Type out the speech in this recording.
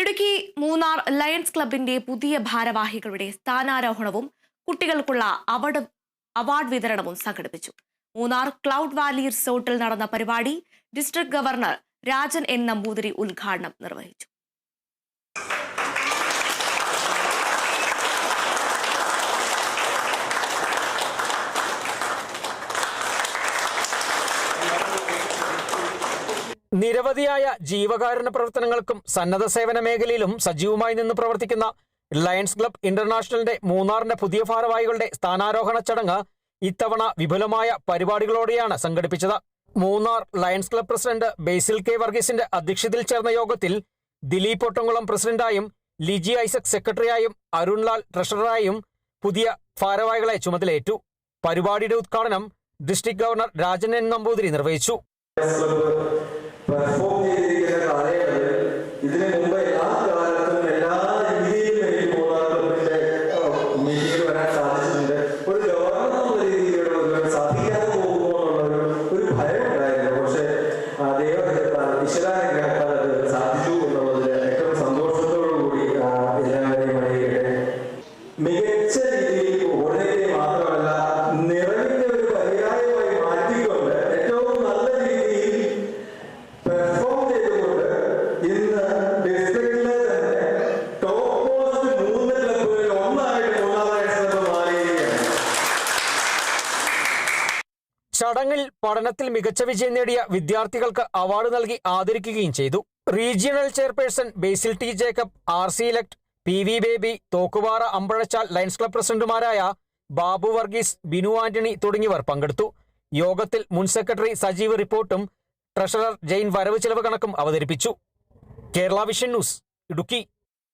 Idukki Munnar lions ക്ലബിന്റെ പുതിയ ഭാരവാഹികളുടെ സ്ഥാനാരോഹണവും കുട്ടികൾക്കുള്ള അവാർഡ് അവാർഡ് വിതരണവും സംഘടിപ്പിച്ചു. മൂന്നാർ ക്ലൗഡ് വാലി റിസോർട്ടിൽ നടന്ന പരിപാടി district governor Rajan N Namboothiri ഉദ്ഘാടനം നിർവഹിച്ചു. നിരവധിയായ ജീവകാരുണ്യ പ്രവർത്തനങ്ങൾക്കും സന്നദ്ധ സേവന മേഖലയിലും സജീവമായി നിന്ന് പ്രവർത്തിക്കുന്ന ലയൺസ് ക്ലബ് ഇന്റർനാഷണലിന്റെ മൂന്നാറിന്റെ പുതിയ ഭാരവാഹികളുടെ സ്ഥാനാരോഹണ ചടങ്ങ് ഇത്തവണ വിപുലമായ പരിപാടികളോടെയാണ് സംഘടിപ്പിച്ചത്. Munnar lions club president Basil K വർഗീസിന്റെ അധ്യക്ഷതയിൽ ചേർന്ന യോഗത്തിൽ ദിലീപ് ഒട്ടംകുളം പ്രസിഡന്റായും ലിജി ഐസക് സെക്രട്ടറിയായും അരുൺലാൽ ട്രഷററായും പുതിയ ഭാരവാഹികളെ ചുമതലയേറ്റു. പരിപാടിയുടെ ഉദ്ഘാടനം district governor Rajan N Namboothiri നിർവഹിച്ചു. വരാൻ സാധിച്ചിട്ടുണ്ട്. ഒരു ഗവർണർ എന്ന രീതിയിലുള്ള ഒരു സാധിക്കാതെ പോകുമോ എന്നുള്ള ഒരു ഭയം ഉണ്ടായിരുന്നു പക്ഷെ ആ, ദൈവഹിതത്താൽ ചടങ്ങിൽ പഠനത്തിൽ മികച്ച വിജയം നേടിയ വിദ്യാർത്ഥികൾക്ക് അവാർഡ് നൽകി ആദരിക്കുകയും ചെയ്തു. Regional chairperson Basil T Jacob R C elect P V Baby Thokkupara Ambazhachal lions club പ്രസിഡന്റുമാരായ ബാബു വർഗീസ് ബിനു ആന്റണി തുടങ്ങിയവർ പങ്കെടുത്തു. യോഗത്തിൽ മുൻ സെക്രട്ടറി സജീവ് റിപ്പോർട്ടും ട്രഷറർ ജെയിൻ വരവ് ചെലവ് കണക്കും അവതരിപ്പിച്ചു. Kerala vision news Idukki.